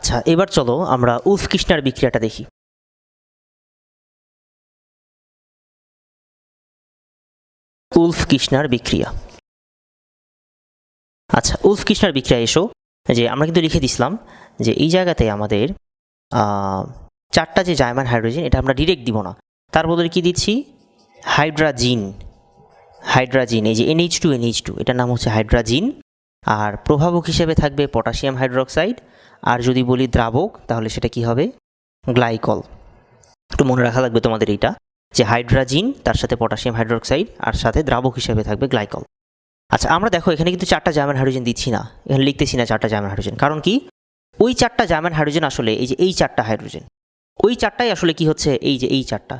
আচ্ছা এবার চলো আমরা উলফ কৃষ্ণার বিক্রিয়াটা দেখি। উলফ কৃষ্ণার বিক্রিয়া। আচ্ছা উলফ কৃষ্ণার বিক্রিয়া এসো, যে আমরা কিন্তু লিখে দিছিলাম যে এই জায়গাতে আমাদের চারটা যে জায়মান হাইড্রোজেন, এটা আমরা ডিরেক্ট দিব না। তার বদলে কি দিচ্ছি? হাইড্রাজিন। হাইড্রাজিন, এই যে এনএইচ টু এনএইচ টু এটার নাম হচ্ছে হাইড্রাজিন। আর প্রভাবক হিসেবে থাকবে পটাশিয়াম হাইড্রোক্সাইড। আর যদি বলি দ্রাবক, তাহলে সেটা কি হবে? গ্লাইকল। একটু মনে রাখা লাগবে তোমাদের এইটা, যে হাইড্রাজিন, তার সাথে পটাশিয়াম হাইড্রোক্সাইড আর সাথে দ্রাবক হিসেবে থাকবে গ্লাইকল। আচ্ছা আমরা দেখো, এখানে কিন্তু চারটা জার্মান হাইড্রোজেন দিচ্ছি না। এখানে লিখতেছি না চারটা জার্মান হাইড্রোজেন। কারণ কি? ওই চারটা জার্মান হাইড্রোজেন আসলে, এই যে এই চারটা হাইড্রোজেন, ওই চারটাই আসলে কি হচ্ছে? এই যে এই চারটা,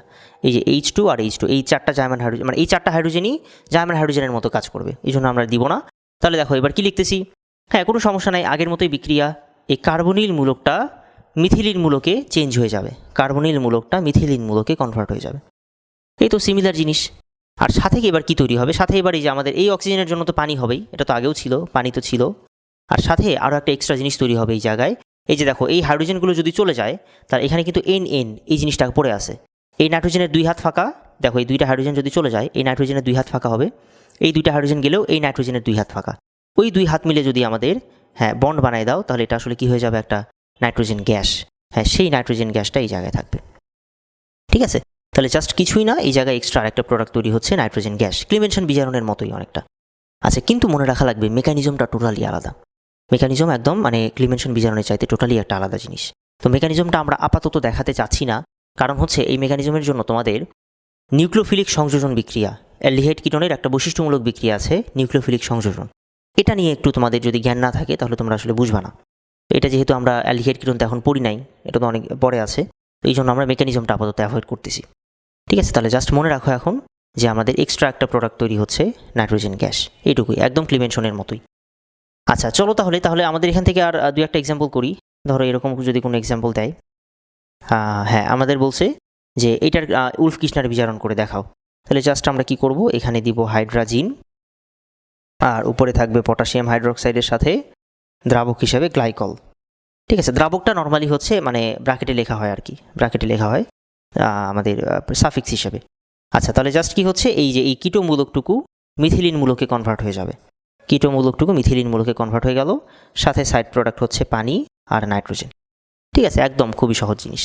এই যে এইচ টু আর এইচ টু, এই চারটা জার্মান হাইড্রোজেন মানে এই চারটা হাইড্রোজেনই জার্মান হাইড্রোজেনের মতো কাজ করবে। এই জন্য আমরা দিব না। তাহলে দেখো, এবার কি লিখতেছি? হ্যাঁ কোনো সমস্যা নাই, আগের মতোই বিক্রিয়া। এই কার্বনিল মূলকটা মিথিলিন মূলকে চেঞ্জ হয়ে যাবে। কার্বনিল মূলকটা মিথিলিন মূলকে কনভার্ট হয়ে যাবে। এই তো সিমিলার জিনিস। আর সাথে এবার কি তৈরি হবে? সাথে এবার এই যে আমাদের এই অক্সিজেনের জন্য তো পানি হবেই, এটা তো আগেও ছিল, পানি তো ছিল। আর সাথে আরও একটা এক্সট্রা জিনিস তৈরি হবে এই জায়গায়। এই যে দেখো, এই হাইড্রোজেনগুলো যদি চলে যায়, তাহলে এখানে কিন্তু এন এন এই জিনিসটা পড়ে আছে। এই নাইট্রোজেনের দুই হাত ফাঁকা, দেখো এই দুইটা হাইড্রোজেন যদি চলে যায়, এই নাইট্রোজেনের দুই হাত ফাঁকা হবে। এই দুইটা হাইড্রোজেন গেলেও এই নাইট্রোজেনের দুই হাত ফাঁকা। ওই দুই হাত মিলে যদি আমাদের হ্যাঁ বন্ড বানায় দাও, তাহলে এটা আসলে কি হয়ে যাবে একটা নাইট্রোজেন গ্যাস হ্যাঁ সেই নাইট্রোজেন গ্যাসটা এই জায়গায় থাকবে। ঠিক আছে? তাহলে জাস্ট কিছুই না, এই জায়গায় এক্সট্রা একটা প্রোডাক্ট তৈরি হচ্ছে নাইট্রোজেন গ্যাস ক্লিমেনশন বিজারণের মতোই অনেকটা। আচ্ছা কিন্তু মনে রাখা লাগবে মেকানিজমটা টোটালি আলাদা। মেকানিজম একদম মানে ক্লিমেনশন বিজারণের চাইতে টোটালি একটা আলাদা জিনিস। তো মেকানিজমটা আমরা আপাতত দেখাতে চাচ্ছি না, কারণ হচ্ছে এই মেকানিজমের জন্য তোমাদের নিউক্লিওফিলিক সংযোজন বিক্রিয়া, অ্যালডিহাইড কিটনের একটা বৈশিষ্ট্যমূলক বিক্রিয়া আছে নিউক্লিওফিলিক সংযোজন। এটা নিয়ে একটু তোমাদের যদি জ্ঞান না থাকে, তাহলে তোমরা আসলে বুঝবা না। এটা যেহেতু আমরা অ্যালডিহাইড কিটন তো এখন পড়ি নাই, এটা তো অনেক পরে আছে, তো এই জন্য আমরা মেকানিজমটা আপাতত অ্যাভয়েড করতেছি। ঠিক আছে, তাহলে জাস্ট মনে রাখো এখন যে আমাদের এক্সট্রা একটা প্রোডাক্ট তৈরি হচ্ছে নাইট্রোজেন গ্যাস এইটুকুই, একদম ক্লিমেনশনের মতোই। আচ্ছা চলো তাহলে তাহলে আমাদের এখান থেকে আর দু একটা এক্সাম্পল করি। ধরো এরকম যদি কোনো এক্সাম্পল দেয়। হ্যাঁ আমাদের বলছে যে এটার উলফ কৃষ্ণার বিচারণ করে দেখাও। তাহলে জাস্ট আমরা কি করব? এখানে দিব হাইড্রাজিন আর উপরে থাকবে পটাশিয়াম হাইড্রোক্সাইডের সাথে দ্রাবক হিসাবে গ্লাইকল। ঠিক আছে, দ্রাবকটা নর্মালি হচ্ছে মানে ব্র্যাকেটে লেখা হয় আর কি ব্র্যাকেটে লেখা হয় আমাদের সাফিক্স হিসাবে। আচ্ছা তাহলে জাস্ট কি হচ্ছে, এই যে এই কিটো মূলকটুকু মিথিলিন মূলকে কনভার্ট হয়ে যাবে। কিটো মূলকটুকু মিথিলিন মূলকে কনভার্ট হয়ে গেল, সাথে সাইড প্রোডাক্ট হচ্ছে পানি আর নাইট্রোজেন ঠিক আছে, একদম খুবই সহজ জিনিস।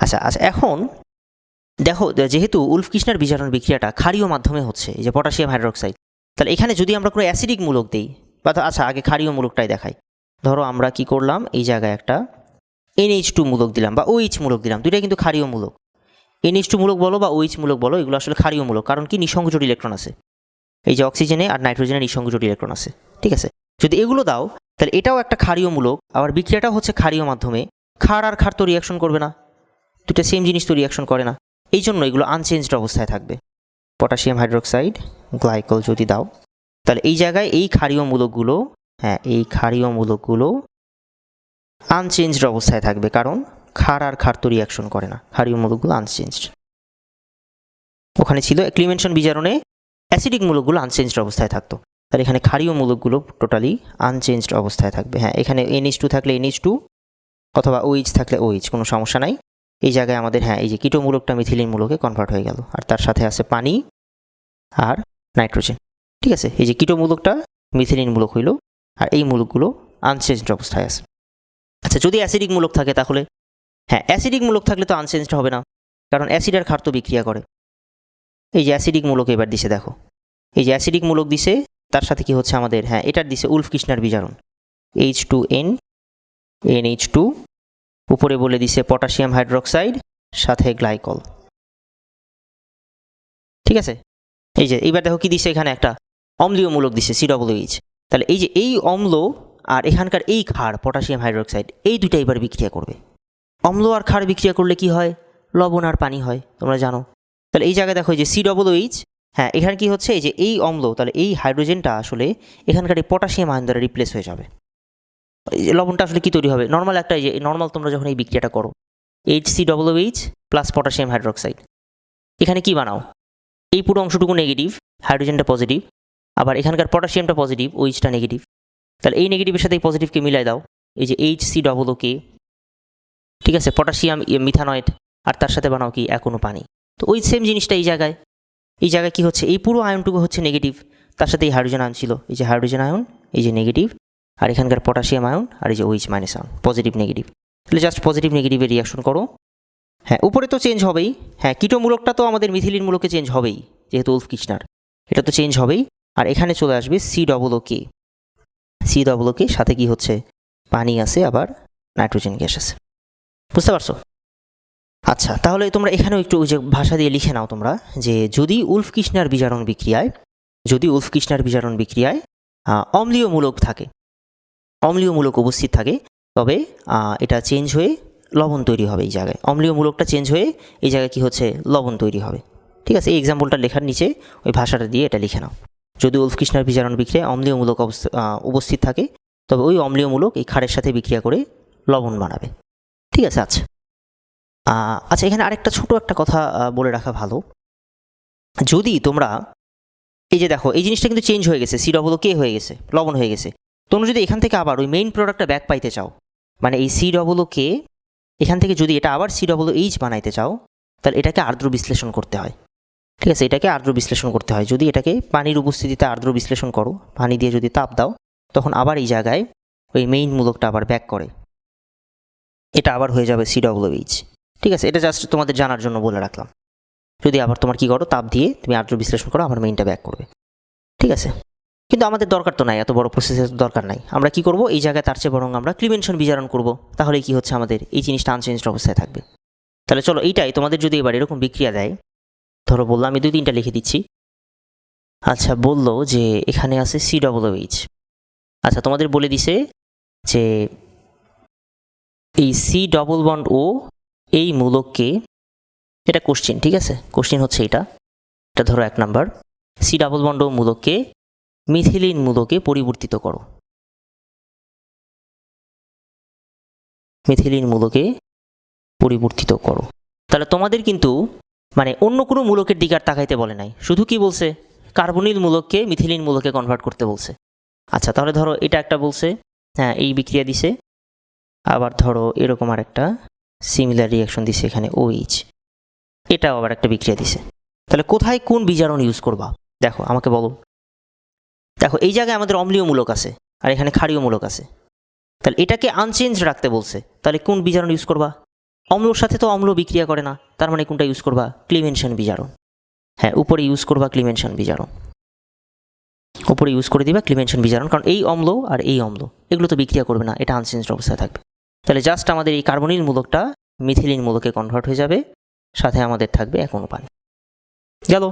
আচ্ছা আচ্ছা এখন দেখো, যেহেতু উলফ কৃষ্ণার বিজারণ বিক্রিয়াটা ক্ষারীয় মাধ্যমে হচ্ছে, এই যে পটাশিয়াম হাইড্রোক্সাইড তাহলে এখানে যদি আমরা কোনো অ্যাসিডিক মূলক দিই, বা আচ্ছা আগে ক্ষারীয় মূলকটাই দেখাই। ধরো, আমরা কি করলাম, এই জায়গায় একটা এনএইচ টু মূলক দিলাম, বা ওইচ মূলক দিলাম, দুইটাই কিন্তু ক্ষারীয় মূলক। এনএইচ টু মূলক বলো বা ওইচ মূলক বলো, এগুলো আসলে ক্ষারীয় মূলক, কারণ কি? নিঃসংযোজী ইলেকট্রন আছে। এই যে অক্সিজেনে আর নাইট্রোজেনের নিঃসংযোজী ইলেকট্রন আছে, ঠিক আছে? যদি এগুলো দাও, তাহলে এটাও একটা ক্ষারীয় মূলক, আবার বিক্রিয়াটাও হচ্ছে ক্ষারীয় মাধ্যমে। ক্ষার আর ক্ষার তো রিয়াকশন করবে না দুটো সেম জিনিস তো রিয়াকশন করে না। এই জন্য এগুলো আনচেঞ্জড অবস্থায় থাকবে। পটাশিয়াম হাইড্রোক্সাইড, গ্লাইকল যদি দাও, তাহলে এই জায়গায় এই ক্ষারীয় মূলকগুলো হ্যাঁ এই ক্ষারীয় মূলকগুলো আনচেঞ্জড অবস্থায় থাকবে, কারণ ক্ষার আর ক্ষার তো রিয়াকশন করে না ক্ষারীয় মূলকগুলো আনচেঞ্জড ওখানে ছিল ক্লিমেনশন বিজারণে অ্যাসিডিক মূলকগুলো আনচেঞ্জড অবস্থায় থাকতো, তাহলে এখানে ক্ষারীয় মূলকগুলো টোটালি আনচেঞ্জড অবস্থায় থাকবে হ্যাঁ এখানে এনএইচ টু থাকলে এনএইচ টু অথবা ওইচ থাকলে ওইচ কোনো সমস্যা নাই। এই জায়গায় আমাদের হ্যাঁ এই যে কিটো মূলকটা মিথিলিন মূলকে কনভার্ট হয়ে গেল। আর তার সাথে আছে পানি আর নাইট্রোজেন ঠিক আছে? এই যে কিটো মূলকটা মিথিলিন মূলক হইল আর এই মূলকগুলো আনচেঞ্জড অবস্থায় আছে। আচ্ছা যদি অ্যাসিডিক মূলক থাকে তাহলে হ্যাঁ অ্যাসিডিক মূলক থাকলে তো আনচেঞ্জড হবে না, কারণ অ্যাসিড আর ক্ষার তো বিক্রিয়া করে। এই যে অ্যাসিডিক মূলক এবার দিছে, দেখো। এই যে অ্যাসিডিক মূলক দিছে, তার সাথে কি হচ্ছে আমাদের হ্যাঁ এটার দিছে উলফ কৃষ্ণার বিজারণ H two N N H two উপরে বলে দিছে পটাশিয়াম হাইড্রোক্সাইড, সাথে গ্লাইকল। ঠিক আছে? এই যে এবার দেখো কি দিছে এখানে একটা অম্লীয় মূলক দিছে এইচ তাহলে এই যে, এই অম্ল আর এখানকার এই ক্ষার, পটাশিয়াম হাইড্রোক্সাইড, এই দুইটা এবার বিক্রিয়া করবে। অম্ল আর ক্ষার বিক্রিয়া করলে কি হয়? লবণ আর পানি হয়, তোমরা জানো। তাহলে এই জায়গায় দেখো যে সি ডবল এইচ হ্যাঁ এখানে কি হচ্ছে? এই যে, এই অম্ল, তাহলে এই হাইড্রোজেনটা আসলে এখানকার এই পটাশিয়াম আয়ন দ্বারা রিপ্লেস হয়ে যাবে। লবণটা আসলে কি তৈরি হবে? নর্মাল একটা যে নর্মাল তোমরা যখন এই বিক্রিয়াটা করো H C double H plus potassium hydroxide এখানে কি বানাও? এই পুরো অংশটুকু নেগেটিভ হাইড্রোজেনটা পজিটিভ আবার এখানকার পটাশিয়ামটা পজিটিভ ওইচটা নেগেটিভ তাহলে এই নেগেটিভের সাথে এই পজিটিভকে মিলাই দাও, এই যে এইচ সি ডবল ওকে ঠিক আছে? পটাশিয়াম মিথানয়েড আর তার সাথে বানাও কি? এখনও পানি। তো ওই সেম জিনিসটা এই জায়গায়। এই জায়গায় কি হচ্ছে? এই পুরো আয়নটুকু হচ্ছে নেগেটিভ তার সাথে এই হাইড্রোজেন আয়ন ছিল। এই যে হাইড্রোজেন আয়ন এই যে নেগেটিভ আর এখানকার পটাশিয়াম আয়ন আর এই যে ওইচ মাইনাস আয়ন পজিটিভ নেগেটিভ তাহলে জাস্ট পজিটিভ নেগেটিভের রিয়াকশন করো। হ্যাঁ উপরে তো চেঞ্জ হবেই। হ্যাঁ কিটোমূলকটা তো আমাদের মিথিলিন মূলকে চেঞ্জ হবেই, যেহেতু উলফ কিচনার এটা তো চেঞ্জ হবেই। আর এখানে চলে আসবে C double O K C double O K সাথে কি হচ্ছে? পানি আছে, আবার নাইট্রোজেন গ্যাস আছে। বুঝতে পারছ? আচ্ছা তাহলে তোমরা এখানেও একটু ওই যে ভাষা দিয়ে লিখে নাও তোমরা যে যদি উলফ কৃষ্ণার বিজারণ বিক্রিয়ায়, যদি উলফ কৃষ্ণার বিজারণ বিক্রিয়ায় অম্লীয় মূলক থাকে অম্লীয় মূলক উপস্থিত থাকে, তবে এটা চেঞ্জ হয়ে লবণ তৈরি হবে এই জায়গায়। অম্লীয় মূলকটা চেঞ্জ হয়ে এই জায়গায় কি হচ্ছে? লবণ তৈরি হবে। ঠিক আছে? এই এক্সাম্পলটা লেখার নিচে ওই ভাষাটা দিয়ে এটা লিখে নাও। যদি উলফ কৃষ্ণার বিজারণ বিক্রিয়ায় অম্লীয় মূলক উপস্থিত থাকে, তবে ওই অম্লীয় মূলক এই ক্ষারের সাথে বিক্রিয়া করে লবণ বানাবে। ঠিক আছে? আচ্ছা। আচ্ছা এখানে আরেকটা ছোট একটা কথা বলে রাখা ভালো। যদি তোমরা, এই যে দেখো, এই জিনিসটা কিন্তু চেঞ্জ হয়ে গেছে। সি ডবল কে হয়ে গেছে, লবণ হয়ে গেছে। তোমরা যদি এখান থেকে আবার ওই মেইন প্রোডাক্টটা ব্যাক পাইতে চাও মানে এই সি ডবল কে এখান থেকে যদি এটা আবার সি ডবল এইচ বানাইতে চাও, তাহলে এটাকে আর্দ্র বিশ্লেষণ করতে হয়। ঠিক আছে? এটাকে আর্দ্র বিশ্লেষণ করতে হয়। যদি এটাকে পানির উপস্থিতিতে আর্দ্র বিশ্লেষণ করো, পানি দিয়ে যদি তাপ দাও, তখন আবার এই জায়গায় ওই মেইন মূলকটা আবার ব্যাক করে। এটা আবার হয়ে যাবে সি ডবল এইচ ঠিক আছে? এটা জাস্ট তোমাদের জানার জন্য বলে রাখলাম। যদি আবার তোমার কী করো, তাপ দিয়ে তুমি আর্দ্র বিশ্লেষণ করো আবার মেইনটা ব্যাক করবে। ঠিক আছে? কিন্তু আমাদের দরকার তো নাই, এত বড় প্রসেসের দরকার নাই। আমরা কি করব? এই জায়গায় তার চেয়ে বরং আমরা ক্লিমেনশন বিচারণ করব। তাহলে কি হচ্ছে আমাদের? এই জিনিসটা আনচেঞ্জড অবস্থায় থাকবে। তাহলে চলো, এইটাই। তোমাদের যদি এবার এরকম বিক্রিয়া দেয়, ধরো বলল আমি দুই তিনটা লিখে দিচ্ছি। আচ্ছা বলল যে এখানে আছে সি ডবল এইচ আচ্ছা তোমাদের বলে দিছে যে এই সি ডবল বন্ড ও এই মূলককে, এটা কোশ্চেন ঠিক আছে? কোশ্চেন হচ্ছে এটা। এটা ধরো এক number. C double bond O মূলককে methylene মূলকে পরিবর্তিত করো। মিথিলিন মূলকে পরিবর্তিত করো। তাহলে তোমাদের কিন্তু মানে অন্য কোনো মূলকের দিকে আর তাকাইতে বলে নাই। শুধু কি বলছে? কার্বনিল মূলককে মিথিলিন মূলকে কনভার্ট করতে বলছে। আচ্ছা তাহলে ধরো এটা একটা বলছে হ্যাঁ এই বিক্রিয়া দিছে। আবার ধরো এরকম আর একটা সিমিলার রিয়াকশন দিছে এখানে ওইচ এটাও আবার একটা বিক্রিয়া দিছে। তাহলে কোথায় কোন বিজারণ ইউজ করবা? দেখো, আমাকে বলো। দেখো, এই জায়গায় আমাদের অম্লীয় মূলক আছে, আর এখানে ক্ষারীয় মূলক আছে। তাহলে এটাকে আনচেঞ্জ রাখতে বলছে। তাহলে কোন বিজারণ ইউজ করবা? অম্লর সাথে তো অম্ল বিক্রিয়া করে না, তার মানে কোনটা ইউজ করবা? ক্লিমেনশন বিজারণ। হ্যাঁ উপরে ইউজ করবা ক্লিমেনশন বিজারণ। উপরে ইউজ করে দিবা ক্লিমেনশন বিজারণ, কারণ এই অম্ল আর এই অম্ল, এগুলো তো বিক্রিয়া করবে না, এটা আনচেঞ্জড অবস্থায় থাকবে। তাহলে জাস্ট আমাদের এই কার্বনিল মূলকটা মিথিলিন মূলকে কনভার্ট হয়ে যাবে, সাথে আমাদের থাকবে এক অনুপান গেল।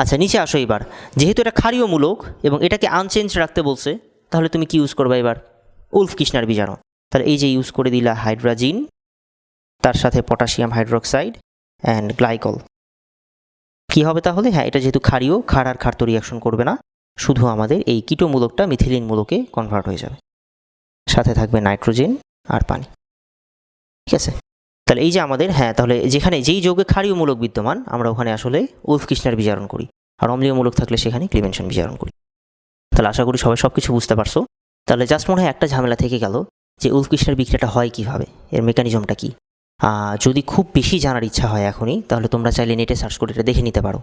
আচ্ছা নিচে আসো এবার। যেহেতু এটা ক্ষারীয় মূলক এবং এটাকে আনচেঞ্জ রাখতে বলছে, তাহলে তুমি কি ইউজ করবে এবার? উলফ কৃষ্ণার বিজারণ তাহলে এই যে ইউজ করে দিলা হাইড্রাজিন তার সাথে পটাশিয়াম হাইড্রোক্সাইড অ্যান্ড গ্লাইকল কি হবে তাহলে? হ্যাঁ এটা যেহেতু ক্ষারীয়, ক্ষার আর ক্ষার তো রিয়াকশন করবে না। শুধু আমাদের এই কিটোমূলকটা মিথিলিন মূলকে কনভার্ট হয়ে যাবে। সাথে থাকবে নাইট্রোজেন আর পানি। ঠিক আছে? তাহলে এই যে আমাদের হ্যাঁ তাহলে যেখানে যেই যৌগে ক্ষারীয় মূলক বিদ্যমান, আমরা ওখানে আসলে উলফ কৃষ্ণার বিজারণ করি আর অম্লীয় মূলক থাকলে সেখানে ক্লিমেনশন বিচারণ করি। তাহলে আশা করি সবাই সব কিছু বুঝতে পারছ। তাহলে জাস্ট মনে হয় একটা ঝামেলা থেকে গেল যে উলফ কৃষ্ণার বিক্রিয়াটা হয় কীভাবে, এর মেকানিজমটা কী? যদি খুব বেশি জানার ইচ্ছা হয় এখনই, তাহলে তোমরা চাইলে নেটে সার্চ করে এটা দেখে নিতে পারো।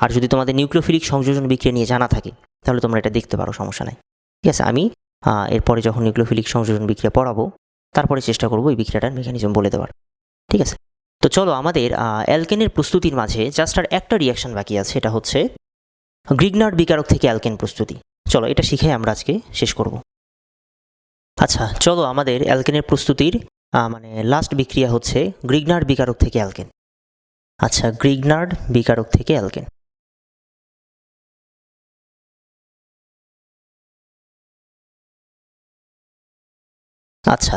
আর যদি তোমাদের নিউক্লিওফিলিক সংযোজন বিক্রিয়া নিয়ে জানা থাকে, তাহলে তোমরা এটা দেখতে পারো, সমস্যা নাই। ঠিক আছে, আমি এরপরে যখন নিউক্লিওফিলিক সংযোজন বিক্রিয়া পড়াবো, তারপরে চেষ্টা করব এই বিক্রিয়াটার মেকানিজম বলে দেওয়ার। ঠিক আছে? তো চলো আমাদের অ্যালকেনের প্রস্তুতির মাঝে জাস্ট আর একটা রিয়াকশন বাকি আছে, এটা হচ্ছে গ্রিগনার্ড বিকারক থেকে অ্যালকেন প্রস্তুতি। চলো, এটা শিখে আমরা আজকে শেষ করব। আচ্ছা চলো আমাদের অ্যালকেনের প্রস্তুতির মানে লাস্ট বিক্রিয়া হচ্ছে গ্রিগনার্ড বিকারক থেকে অ্যালকেন। আচ্ছা গ্রিগনার্ড বিকারক থেকে অ্যালকেন। আচ্ছা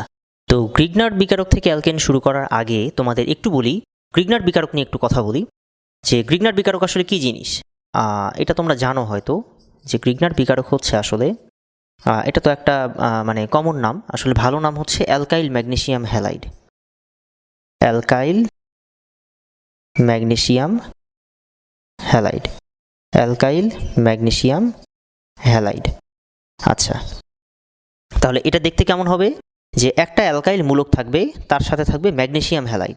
তো গ্রিগনার্ড বিকারক থেকে অ্যালকেন শুরু করার আগে তোমাদের একটু বলি গ্রিগনার্ড বিকারক নিয়ে একটু কথা বলি। যে গ্রিগনার্ড বিকারক আসলে কি জিনিস? এটা তোমরা জানো হয়তো যে গ্রিগনার্ড বিকারক হচ্ছে আসলে এটা তো একটা মানে কমন নাম। আসলে ভালো নাম হচ্ছে alkyl magnesium halide alkyl magnesium halide alkyl magnesium halide আচ্ছা তাহলে এটা দেখতে কেমন হবে? যে একটা অ্যালকাইল মূলক থাকবে, তার সাথে থাকবে ম্যাগনেশিয়াম হ্যালাইড।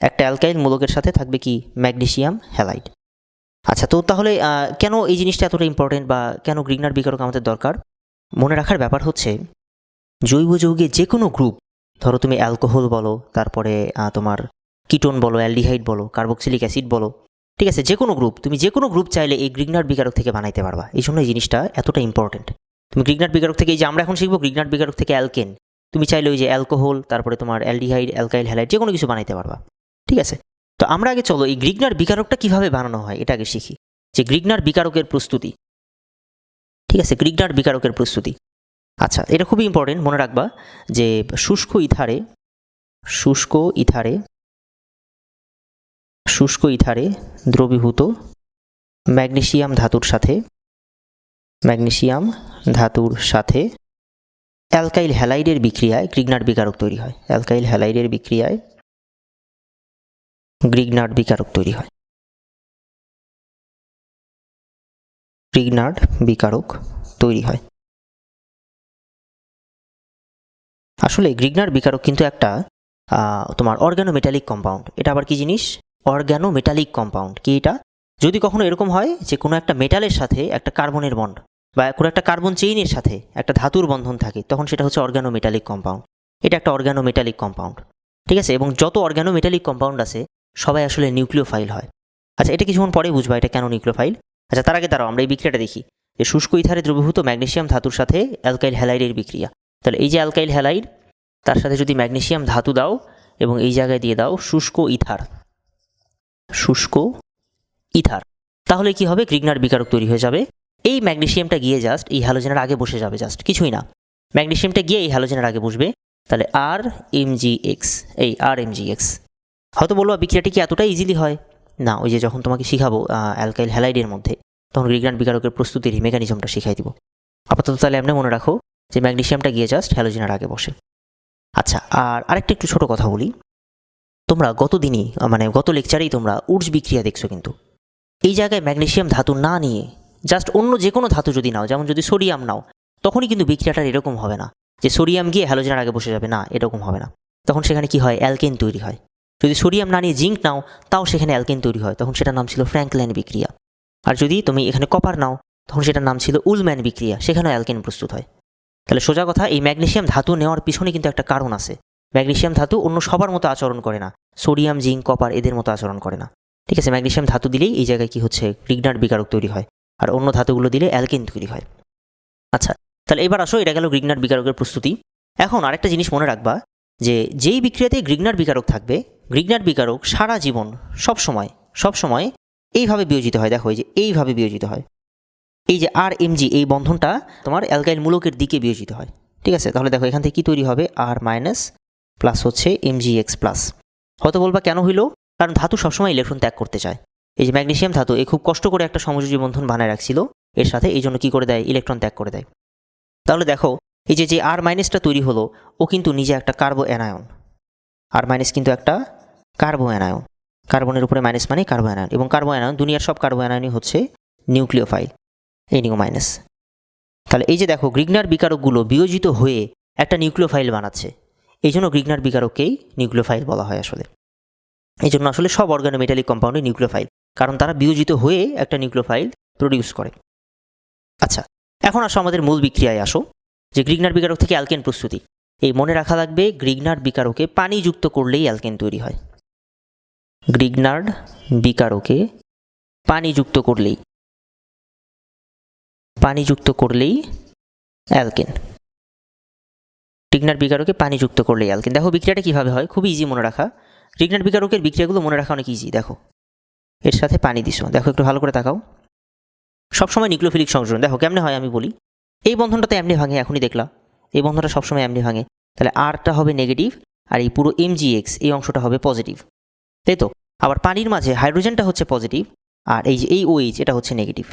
একটা অ্যালকাইল মূলকের সাথে থাকবে কি? Magnesium halide. আচ্ছা তো তাহলে কেন এই জিনিসটা এতটা ইম্পর্টেন্ট বা কেন গ্রিগনার বিকারক আমাদের দরকার? মনে রাখার ব্যাপার হচ্ছে, জৈব যৌগে যে কোনো গ্রুপ ধরো তুমি অ্যালকোহল বলো, তারপরে তোমার কিটোন বলো অ্যালডিহাইড বলো কার্বক্সিলিক অ্যাসিড বলো, ঠিক আছে যে কোনো গ্রুপ তুমি যে কোনো গ্রুপ চাইলে এই গ্রিগনার বিকারক থেকে বানাইতে পারবা। এই জন্য এই জিনিসটা এতটা ইম্পর্টেন্ট তুমি গ্রিগনার বিকারক থেকে, এই যে আমরা এখন শিখব, গ্রিগনার বিকারক থেকে অ্যালকেন তুমি চাইলে ওই যে অ্যালকোহল, তারপরে তোমার অ্যালডিহাইড, অ্যালকাইল হ্যালাইড যে কোনো কিছু বানাইতে পারবা। ঠিক আছে? তো আমরা আগে চলো, এই গ্রিগনার বিকারকটা কীভাবে বানানো হয়, এটা আগে শিখি। যে গ্রিগনার বিকারকের প্রস্তুতি। ঠিক আছে? গ্রিগনার বিকারকের প্রস্তুতি। আচ্ছা এটা খুবই ইম্পর্টেন্ট মনে রাখবা যে শুষ্ক ইথারে শুষ্ক ইথারে শুষ্ক ইথারে দ্রবীভূত ম্যাগনেসিয়াম ধাতুর সাথে, ম্যাগনেসিয়াম ধাতুর সাথে অ্যালকাইল হ্যালাইডের বিক্রিয়ায় গ্রিগনার বিকারক তৈরি হয়। অ্যালকাইল হ্যালাইডের বিক্রিয়ায় গ্রিগনার্ড বিকারক তৈরি হয়। গ্রিগনার্ড বিকারক তৈরি হয়। আসলে গ্রিগনার বিকারক কিন্তু একটা তোমার অর্গানো মেটালিক কম্পাউন্ড এটা আবার কি জিনিস? অর্গানো মেটালিক কম্পাউন্ড কি এটা? যদি কখনো এরকম হয় যে কোনো একটা মেটালের সাথে একটা কার্বনের বন্ড বা কোনো একটা কার্বন চেইনের সাথে একটা ধাতুর বন্ধন থাকে, তখন সেটা হচ্ছে অর্গানো মেটালিক কম্পাউন্ড এটা একটা অর্গানো মেটালিক কম্পাউন্ড ঠিক আছে? এবং যত অর্গানো মেটালিক কম্পাউন্ড আছে, সবাই আসলে নিউক্লিওফাইল হয়। আচ্ছা এটা কিছুক্ষণ পরে বুঝবা এটা কেন নিউক্লিওফাইল আচ্ছা তার আগে দাঁড়াও, আমরা এই বিক্রিয়াটা দেখি। যে শুষ্ক ইথারে দ্রবীভূত ম্যাগনেশিয়াম ধাতুর সাথে অ্যালকাইল হ্যালাইডের বিক্রিয়া। তাহলে এই যে অ্যালকাইল হ্যালাইড, তার সাথে যদি ম্যাগনেশিয়াম ধাতু দাও এবং এই জায়গায় দিয়ে দাও শুষ্ক ইথার। শুষ্ক ইথার। তাহলে কি হবে? গ্রিগনার বিকারক তৈরি হয়ে যাবে। এই ম্যাগনেশিয়ামটা গিয়ে জাস্ট এই হ্যালোজেনের আগে বসে যাবে জাস্ট কিছুই না। ম্যাগনেশিয়ামটা গিয়ে এই হ্যালোজেনের আগে বসবে। তাহলে আর এম জি এক্স এই আর এম জি এক্স হয়তো বলব বিক্রিয়াটি কি এতটা ইজিলি হয়? না, ওই যে যখন তোমাকে শিখাবো অ্যালকাইল হ্যালাইডের মধ্যে, তখন গ্রিগনার বিকারকের প্রস্তুতির মেকানিজমটা শিখাই দিব। আপাতত তাহলে এমনি মনে রাখো যে ম্যাগনেশিয়ামটা গিয়ে জাস্ট হ্যালোজেনের আগে বসে। আচ্ছা আর আরেকটা একটু ছোট কথা বলি। তোমরা গত দিনই মানে গত লেকচারেই তোমরা উর্জ বিক্রিয়া দেখছ কিন্তু। এই জায়গায় ম্যাগনেশিয়াম ধাতু না নিয়ে জাস্ট অন্য যে কোনো ধাতু যদি নাও, যেমন যদি সোডিয়াম নাও, তখনই কিন্তু বিক্রিয়াটার এরকম হবে না। যে সোডিয়াম গিয়ে হ্যালোজেনের আগে বসে যাবে, না, এরকম হবে না। তখন সেখানে কি হয়? অ্যালকেন তৈরি হয়। যদি সোডিয়াম না নিয়ে জিঙ্ক নাও, তাও সেখানে অ্যালকেন তৈরি হয়। তখন সেটার নাম ছিল ফ্র্যাঙ্কল্যান্ড বিক্রিয়া। আর যদি তুমি এখানে কপার নাও, তখন সেটার নাম ছিল উলম্যান বিক্রিয়া। সেখানেও অ্যালকেন প্রস্তুত হয়। তাহলে সোজা কথা, এই ম্যাগনেশিয়াম ধাতু নেওয়ার পিছনে কিন্তু একটা কারণ আছে। ম্যাগনেশিয়াম ধাতু অন্য সবার মতো আচরণ করে না। সোডিয়াম জিঙ্ক কপার এদের মতো আচরণ করে না। ঠিক আছে ম্যাগনেসিয়াম ধাতু দিলেই এই জায়গায় কি হচ্ছে? রিগনার বিকারক তৈরি হয়। আর অন্য ধাতুগুলো দিলে অ্যালকেন তৈরি হয়। আচ্ছা তাহলে এবার আসো, এটা গেল গ্রিগনার বিকারকের প্রস্তুতি। এখন আরেকটা জিনিস মনে রাখবা যে, যেই বিক্রিয়াতে গ্রিগনার বিকারক থাকবে, গ্রিগনার বিকারক সারা জীবন, সব সময় সব সময় এইভাবে বিয়োজিত হয়। দেখো, এই যে এইভাবে বিয়োজিত হয়। এই যে আর এমজি এই বন্ধনটা তোমার অ্যালকাইল মূলকের দিকে বিয়োজিত হয়। ঠিক আছে? তাহলে দেখো, এখান থেকে কী তৈরি হবে? আর মাইনাস প্লাস হচ্ছে এমজি এক্স প্লাস। হয়তো বলবা কেন হইল? কারণ ধাতু সবসময় ইলেকট্রন ত্যাগ করতে চায়। এই যে ম্যাগনেসিয়াম ধাতু, এ খুব কষ্ট করে একটা সমযোজী বন্ধন বানায় রাখছিল। এর সাথে এই জন্য কী করে দেয়? ইলেকট্রন ত্যাগ করে দেয়। তাহলে দেখো, এই যে যে আর মাইনাসটা তৈরি হলো, ও কিন্তু নিজে একটা কার্বো অ্যানায়ন আর মাইনাস কিন্তু একটা কার্বো অ্যানায়ন কার্বনের উপরে মাইনাস মানে কার্বো অ্যানায়ন এবং কার্বো অ্যানায়ন দুনিয়ার সব কার্বো অ্যানায়নই হচ্ছে নিউক্লিওফাইল এই নিউ মাইনাস তাহলে এই যে দেখো, গ্রিগনার বিকারকগুলো বিয়োজিত হয়ে একটা নিউক্লিওফাইল বানাচ্ছে। এই জন্য গ্রিগনার বিকারককেই নিউক্লিওফাইল বলা হয় আসলে। এই জন্য আসলে সব অর্গানোমেটালিক কম্পাউন্ডে নিউক্লিওফাইল। কারণ তারা বিয়োজিত হয়ে একটা নিউক্লিওফাইল প্রডিউস করে। আচ্ছা এখন আসো আমাদের মূল বিক্রিয়ায় আসো, যে গ্রিগনার বিকারক থেকে অ্যালকেন প্রস্তুতি। এই মনে রাখা লাগবে, গ্রিগনার বিকারকে পানি যুক্ত করলেই অ্যালকেন তৈরি হয়। গ্রিগনার্ড বিকারকে পানি যুক্ত করলেই পানি যুক্ত করলেই অ্যালকেন। গ্রিগনার বিকারকে পানি যুক্ত করলেই অ্যালকেন। দেখো বিক্রিয়াটা কীভাবে হয়, খুবই ইজি মনে রাখা। গ্রিগনার বিকারকের বিক্রিয়াগুলো মনে রাখা অনেক ইজি দেখো। এর সাথে পানি দিছো। দেখো, একটু ভালো করে তাকাও। সবসময় নিউক্লিওফিলিক সংযোজন। দেখো, কেমনে হয় আমি বলি। এই বন্ধনটা তো এমনি ভাঙে, এখনই দেখলা। এই বন্ধনটা সবসময় এমনি ভাঙে। তাহলে আরটা হবে নেগেটিভ আর এই পুরো এমজিএক্স এই অংশটা হবে পজিটিভ তাই তো? আবার পানির মাঝে হাইড্রোজেনটা হচ্ছে পজিটিভ আর এই যে এই ওএইচ এটা হচ্ছে নেগেটিভ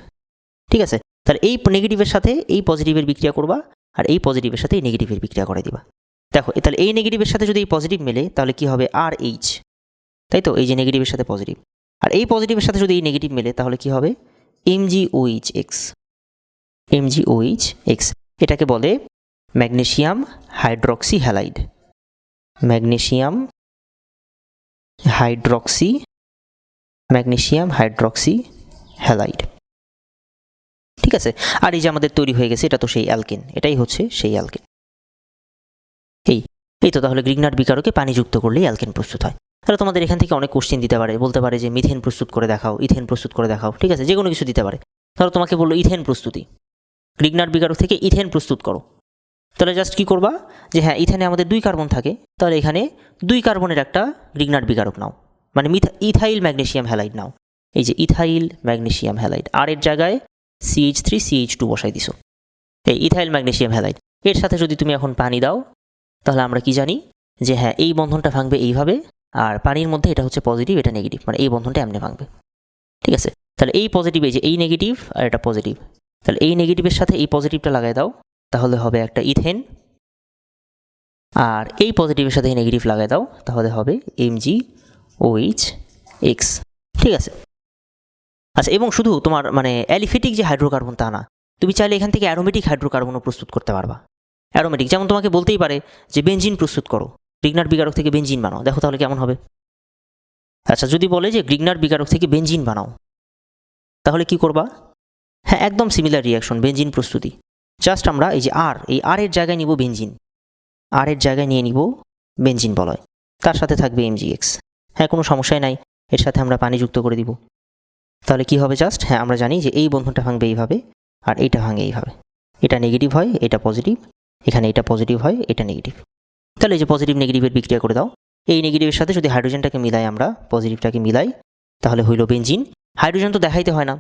ঠিক আছে? তাহলে এই নেগেটিভের সাথে এই পজিটিভের বিক্রিয়া করবা আর এই পজিটিভের সাথে এই নেগেটিভের বিক্রিয়া করে দিবা। দেখো তাহলে এই নেগেটিভের সাথে যদি এই পজিটিভ মেলে, তাহলে কি হবে আর এইচ তাই তো? এই যে নেগেটিভের সাথে পজিটিভ আর এই পজিটিভের সাথে যদি এই নেগেটিভ মেলে, তাহলে কি হবে? এমজিওইচ এক্স এমজিওইচ এক্স এটাকে বলে magnesium hydroxy halide magnesium hydroxy magnesium hydroxy halide ঠিক আছে? আর এই যে আমাদের তৈরি হয়ে গেছে, এটা তো সেই অ্যালকেন এটাই হচ্ছে সেই অ্যালকেন এই এই তো তাহলে গ্রিগনার বিকারকে পানি যুক্ত করলেই অ্যালকেন প্রস্তুত হয়। তাহলে তোমাদের এখান থেকে অনেক কোশ্চেন দিতে পারে। বলতে পারে যে, মিথেন প্রস্তুত করে দেখাও, ইথেন প্রস্তুত করে দেখাও। ঠিক আছে যে কোনো কিছু দিতে পারে। ধরো তোমাকে বলল, ইথেন প্রস্তুতি। গ্রিগনার বিকারক থেকে ইথেন প্রস্তুত করো। তাহলে জাস্ট কি করবা? যে হ্যাঁ ইথেনে আমাদের দুই কার্বন থাকে। তাহলে এখানে দুই কার্বনের একটা গ্রিগনার বিকারক নাও। মানে মিথা ইথাইল ম্যাগনেশিয়াম হ্যালাইড নাও। এই যে ইথাইল ম্যাগনেশিয়াম হ্যালাইড আর এর জায়গায় সিএইচ থ্রি সিএইচ টু বসাই দিছো। এই ইথাইল ম্যাগনেশিয়াম হ্যালাইড এর সাথে যদি তুমি এখন পানি দাও, তাহলে আমরা কি জানি? যে হ্যাঁ এই বন্ধনটা ভাঙবে এইভাবে। আর পানির মধ্যে এটা হচ্ছে পজিটিভ এটা নেগেটিভ মানে এই বন্ধনটা এমনি ভাঙবে। ঠিক আছে? তাহলে এই পজিটিভ এই যে এই নেগেটিভ আর এটা পজিটিভ তাহলে এই নেগেটিভের সাথে এই পজিটিভটা লাগাই দাও, তাহলে হবে একটা ইথেন। আর এই পজিটিভের সাথে এই নেগেটিভ লাগাই দাও, তাহলে হবে এম জি ওইচ এক্স ঠিক আছে? আচ্ছা এবং শুধু তোমার মানে অ্যালিফেটিক যে হাইড্রোকার্বন তা না, তুমি চাইলে এখান থেকে অ্যারোমেটিক হাইড্রোকার্বনও প্রস্তুত করতে পারবা। অ্যারোমেটিক যেমন তোমাকে বলতেই পারে যে বেঞ্জিন প্রস্তুত করো। গ্রিগনার বিকারক থেকে বেঞ্জিন বানাও। দেখো তাহলে কেমন হবে। আচ্ছা যদি বলে যে গ্রিগনার বিকারক থেকে বেঞ্জিন বানাও, তাহলে কি করবা? হ্যাঁ একদম সিমিলার রিয়াকশন বেঞ্জিন প্রস্তুতি। জাস্ট আমরা এই যে আর এই আর এর জায়গায় নিব বেঞ্জিন আর এর জায়গায় নিয়ে নিব বেঞ্জিন বলয়। তার সাথে থাকবে এমজিএক্স হ্যাঁ কোনো সমস্যাই নাই। এর সাথে আমরা পানি যুক্ত করে দিব। তাহলে কি হবে জাস্ট হ্যাঁ আমরা জানি যে এই বন্ধনটা ভাঙবে এইভাবে, আর এইটা ভাঙে এইভাবে। এটা নেগেটিভ হয়, এটা পজিটিভ এখানে এটা পজিটিভ হয়, এটা নেগেটিভ তাহলে এই যে পজিটিভ নেগেটিভের বিক্রিয়া করে দাও। এই নেগেটিভের সাথে যদি হাইড্রোজেনটাকে মিলাই আমরা পজিটিভটাকে মিলাই, তাহলে হইল বেঞ্জিন হাইড্রোজেন তো দেখাইতে হয় না।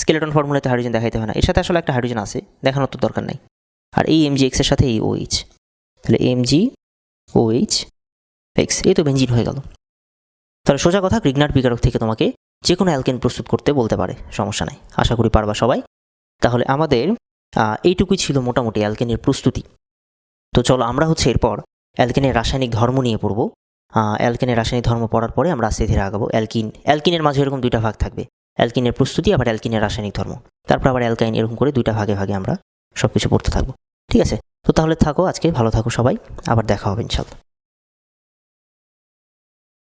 স্কেলেটন ফর্মুলাতে হাইড্রোজেন দেখাইতে হয় না। এর সাথে আসলে একটা হাইড্রোজেন আছে, দেখানোর তো দরকার নাই। আর এই এমজি এক্সের সাথে এই ওএইচ তাহলে এমজি ওএইচ এক্স এই তো বেঞ্জিন হয়ে গেল। তাহলে সোজা কথা গ্রিগনার বিকারক থেকে তোমাকে যে কোনো অ্যালকেন প্রস্তুত করতে বলতে পারে, সমস্যা নাই। আশা করি পারবা সবাই। তাহলে আমাদের এইটুকুই ছিল মোটামুটি অ্যালকেনের প্রস্তুতি। তো চলো আমরা হচ্ছে এরপর অ্যালকেনের রাসায়নিক ধর্ম নিয়ে পড়ব। অ্যালকেনের রাসায়নিক ধর্ম পড়ার পরে আমরা আস্তে ধীরে আগাবো। অ্যালকিন, অ্যালকিনের মাঝে এরকম দুইটা ভাগ থাকবে। অ্যালকিনের প্রস্তুতি, আবার অ্যালকিনের রাসায়নিক ধর্ম। তারপর আবার অ্যালকাইন এরকম করে দুইটা ভাগে ভাগে আমরা সব কিছু পড়তে থাকব। ঠিক আছে? তো তাহলে থাকো আজকে, ভালো থাকো সবাই। আবার দেখা হবে ইনশাল্লাহ